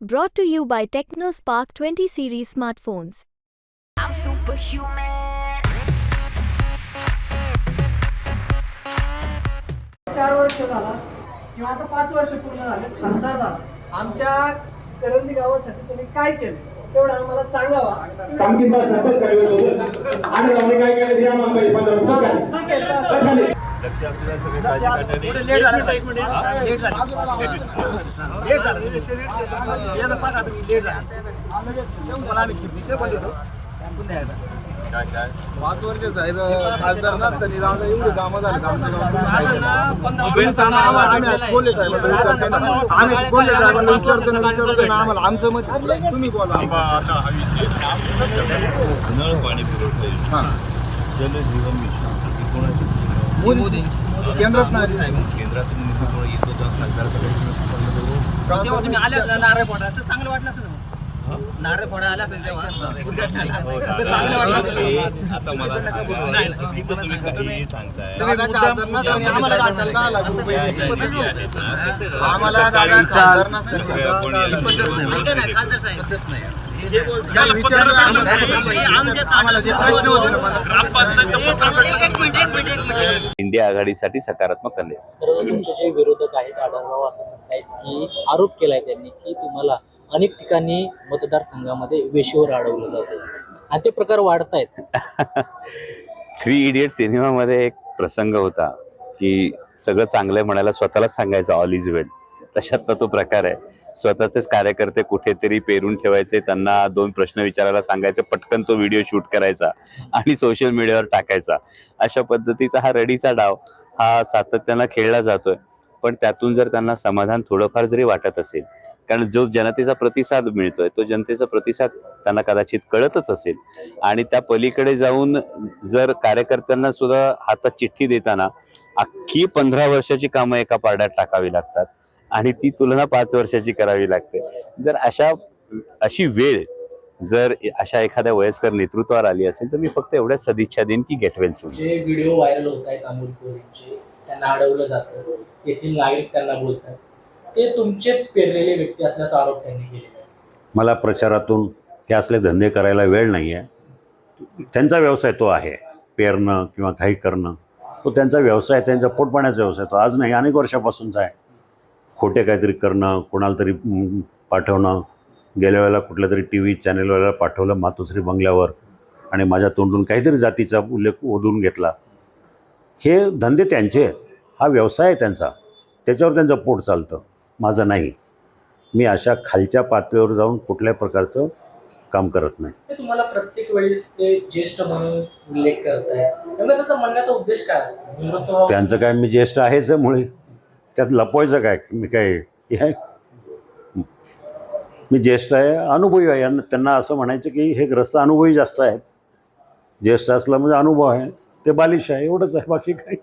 Brought to you by TechnoSpark 20 series smartphones. I'm superhuman. चार वर्ष झाला. किंवा आता पाच वर्ष पूर्ण झाले. खासदार झाला. आमच्या करंदी गावासाठी तुम्ही काय केलं? तेवढं आम्हाला सांगावा. बस आणि आम्ही काय केलं? या मागं पंधरा बस चला. बस खाली पाच वर्ष साहेब खासदार नसताना जाऊन एवढी कामं झाली. आम्ही बोलले ना. आम्ही बोलले साहेबांना विचारतो ना. विचारतो ना आम्हाला आमचं मत तुम्ही बोला. नळ पाणी पुरवठा योजना, हा. जलजीवन मिशन. मोदी केंद्रात केंद्रातून येतो फोडा तर चांगलं वाटलं असं नारळ फोडा आला असेल तेव्हा तर चांगलं वाटलं. असेल. हे आता मला सांगा, नाही, इथं तुम्ही काही सांगताय. दादा खासदार नसताना आम्हाला दाखल दहा लाख रुपये या ज्या पद्धत निधी नव्हती. आहेत ना, ते आम्हाला सकाळी दादा खासदार दुसऱ्या नसताना कोणी याला पद्धत नाही. ऐका ना, खासदार साहेब. पद्धत नाही. हे बोल- त्याला विचारलं आम्हाला. आमच्या- आम्हाला जे प्रश्न होते ना मला- एक मिनिट एक मिनिट एक मिनिट. इंडिया आघाडीसाठी सकारात्मक तर तुमचे जे विरोधक आहेत आढळराव असं म्हणतायत की आरोप केलाय त्यांनी. की तुम्हाला अनेक ठिकाणी मतदारसंघामध्ये वेशीवर अडवलं जातं. आणि ते प्रकार वाढत आहेत थ्री इडियट सिनेमामध्ये एक प्रसंग होता की सगळं चांगलं आहे म्हणायला स्वतःला सांगायचं ऑल इज वेल तशातला तो प्रकार आहे. स्वतःचेच कार्यकर्ते कुठेतरी पेरून ठेवायचे त्यांना दोन प्रश्न विचारायला सांगायचे पटकन तो व्हिडिओ शूट करायचा आणि सोशल मीडियावर टाकायचा. अशा पद्धतीचा हा रडीचा डाव हा सातत्यानं खेळला जातोय. पण त्यातून जर त्यांना समाधान थोडंफार जरी वाटत असेल कारण जो जनतेचा प्रतिसाद मिळतोय तो जनतेचा प्रतिसाद त्यांना कदाचित कळतच असेल. आणि त्या पलीकडे जाऊन जर कार्यकर्त्यांना सुद्धा हातात चिठ्ठी देताना अख्खी पंधरा वर्षाची कामं एका पारड्यात टाकावी लागतात आणि ती तुलना पाच वर्षाची करावी लागते. जर अशा अशी वेळ जर अशा एखाद्या वयस्कर नेतृत्वावर आली असेल तर मी फक्त एवढ्या सदिच्छा देईन की गेटवेल व्हिडिओ व्हायरल होत आहेत अमोल त्यांना अडवलं जातं. येथील नागरिक त्यांना बोलतात. ते तुमचेच पेरलेले व्यक्ती असल्याचा आरोप त्यांनी केलेला आहे. मला प्रचारातून हे असले धंदे करायला वेळ नाही आहे. त्यांचा व्यवसाय तो आहे. पेरणं किंवा काही करणं. तो त्यांचा व्यवसाय त्यांचा पोटपाण्याचा व्यवसाय तो आज नाही अनेक वर्षापासूनचा आहे. खोटे काहीतरी करणं कोणाला तरी पाठवणं. गेल्या वेळेला कुठल्या तरी टी व्ही चॅनेलवाल्याला पाठवलं मातोश्री बंगल्यावर आणि माझ्या तोंडून काहीतरी जातीचा उल्लेख ओढून घेतला. हे धंदे त्यांचे आहेत. हा व्यवसाय आहे त्यांचा. त्याच्यावर त्यांचं पोट चालतं. माझं नाही. मी अशा खालच्या पातळीवर जाऊन कुठल्याही प्रकारचं काम करत नाही. तुम्हाला प्रत्येक वेळेस ते ज्येष्ठ म्हणून उल्लेख करताय. त्याचा म्हणण्याचा उद्देश काय असतो? त्यांचं काय मी ज्येष्ठ आहेच आहे मुळे. त्यात लपवायचं काय? मी काय हे मी ज्येष्ठ आहे अनुभवी आहे. यांना त्यांना असं म्हणायचं की हे ग्रस्त अनुभवी जास्त आहेत. ज्येष्ठ असलं म्हणजे अनुभव आहे. ते बालिश आहे एवढंच आहे बाकी काही